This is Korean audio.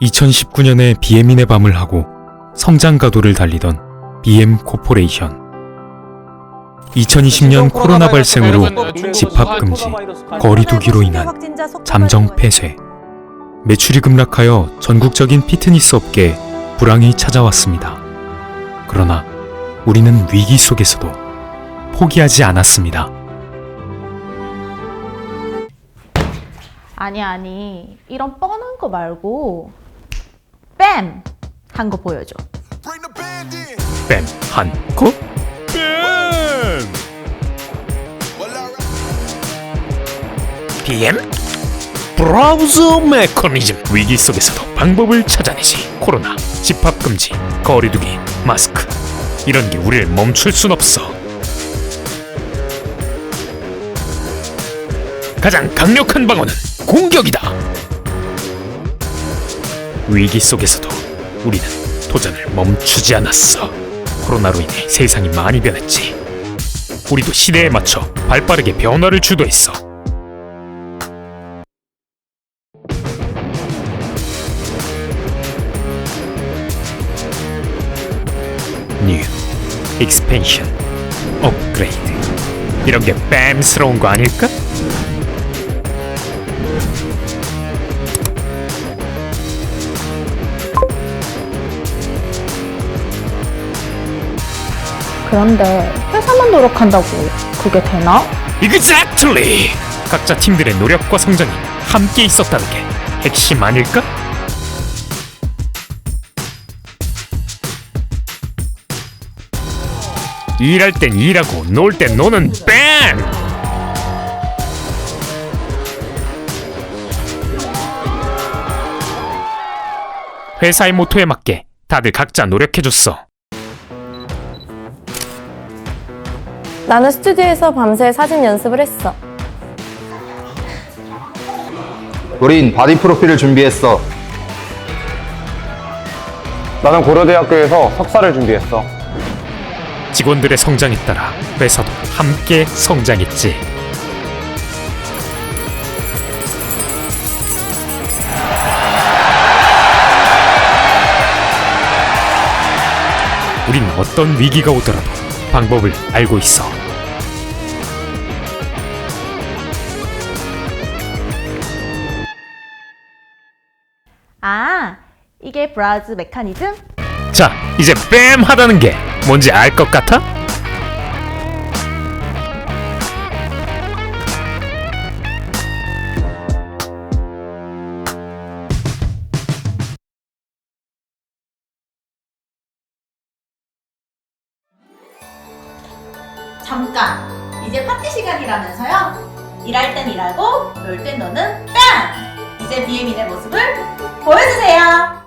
2019년에 BM인의 밤을 하고 성장 가도를 달리던 BM 코퍼레이션. 2020년 코로나 발생으로 집합 금지, 거리두기로 인한 잠정 폐쇄, 매출이 급락하여 전국적인 피트니스 업계에 불황이 찾아왔습니다. 그러나 우리는 위기 속에서도 포기하지 않았습니다. 아니 아니 이런 뻔한 거 말고 뺨! 한 거 보여줘. 뺨, 한, 코, 뺨! BM? 브라우저 메커니즘. 위기 속에서도 방법을 찾아내지. 코로나, 집합 금지, 거리두기, 마스크. 이런 게 우리를 멈출 순 없어. 가장 강력한 방어는 공격이다 위기 속에서도 우리는 도전을 멈추지 않았어. 코로나로 인해 세상이 많이 변했지. 우리도 시대에 맞춰 발빠르게 변화를 주도했어. 뉴 익스펜션 업그레이드 이런 게 뺨스러운 거 아닐까? 그런데 회사만 노력한다고 그게 되나? Exactly! 각자 팀들의 노력과 성장이 함께 있었다는 게 핵심 아닐까? 일할 땐 일하고 놀 땐 노는 뺨! 회사의 모토에 맞게 다들 각자 노력해줬어. 나는 스튜디오에서 밤새 사진 연습을 했어. 우린 바디 프로필을 준비했어. 나는 고려대학교에서 석사를 준비했어. 직원들의 성장에 따라 회사도 함께 성장했지. 우린 어떤 위기가 오더라도 방법을 알고 있어. 아 이게 브라우즈 메커니즘? 자, 이제 뺨 하다는 게 뭔지 알 것 같아? 잠깐 이제 파티 시간이라면서요? 일할 땐 일하고 놀 땐 노는 뺨! 이제 BM인의 모습을 보여주세요